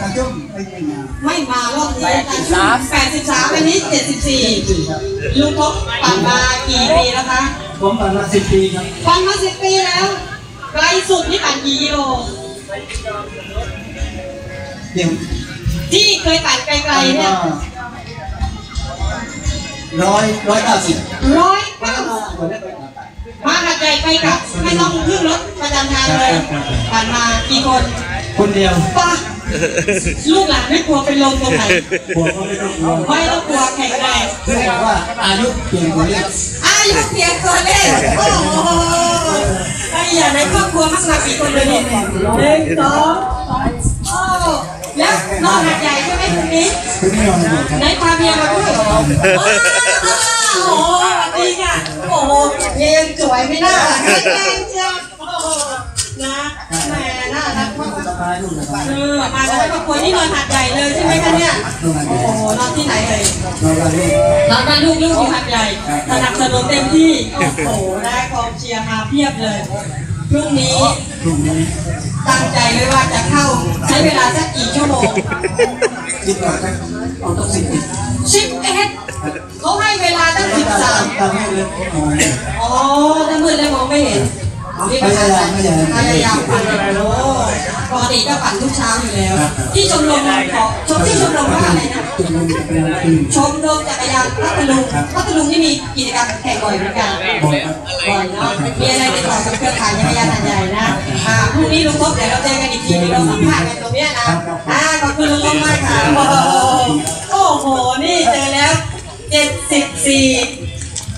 ตาจุ่มไม่ได้มาไม่มารอบนี้แปดสิบสามแปดสิบสามอันนี้เจ็ดสิบสี่สี่ครับลุงพบปั่นมากี่ปีแล้วคะผมประมาณสิบปีครับปั่นมาสิบปีแล้วไกลสุดนี่ปั่นกี่กิโลเดี๋ยวที่เคยปั่นไกลๆเนี่ยร้อยร้อยเก้าสิบร้อยวันเก้านั้นมาวันนั้นไปมาไปมาหัดใหญ่ไปกลับไม่ต้องขึ้นรถประจำทางเลยปั่นมากี่คน คนเดียวป้า ลูกหลานไม่กลัวเป็นลมตรงไหนผมก็ไม่ต้องกลัวไม่ต้องกลัวแข็งแรงเพื่อว่าอายุเปลี่ยนตัวเลขอายุเพียงตัวเลขโอ้โหไอ้อย่าในครอบครัวมักมากี่คนเลยเนี่ยหนึ่งสองโอ้แล้วนอนหัดใหญ่ใช่ไหมคุณนี้คุณไม่ยอมเลยครับไหนพาเมียมาด้วยเหรอโอ้โหสวัสดีค่ะโอ้โหเมียยังสวยไม่น่า มากสบายลูกสบายเออมากันทั้งครอบครัวนี่นอนหัดใหญ่เลยใช่ไหมคะเนี่ย โอ้โหนอนที่ไหนเอ่ยเราเราลูกนอนบ้านลูกลูกที่หัดใหญ่สนับสนุนเต็มที่ โอ้โหได้กองเชียร์มาเพียบเลย พรุ่งนี้ พรุ่งนี้ตั้งใจไว้ว่าจะเข้าใช้เวลาสักกี่ชั่วโมงคิดก่อนนะเอาต้องสิบปีสิบเอ็ดเขาให้เวลาตั้งสิบสามตามให้เลยโอ้ย อ๋อถ้ามืดแล้วมองไม่เห็นพยายามพยายาม พยายามปั่นโอ้ปก ติก็ปั่นทุกเช้าอยู่แล้ว ที่ชมรมของชมที่ชมรมว่าอะไรนะจุดลงจะเป็นคืนชมรมจักรยานพัทลุงพัทลุงนี่มีกิจกรรมแข่งบ่อยเหมือนกันบอกครับบ่อยเนาะมีอะไรติดต่อกับเครือข่ายจักรยานหัดใหญ่นะอ่าพรุ่งนี้ลุงพบเดี๋ยวเราเจอกันอีกทีนึงเราสัมภาษณ์กันตรงเนี้ยนะอ่าขอบคุณลุงพบมากค่ะโอ้โหโอ้โหนี่เจอแล้วเจ็ดสิบสี่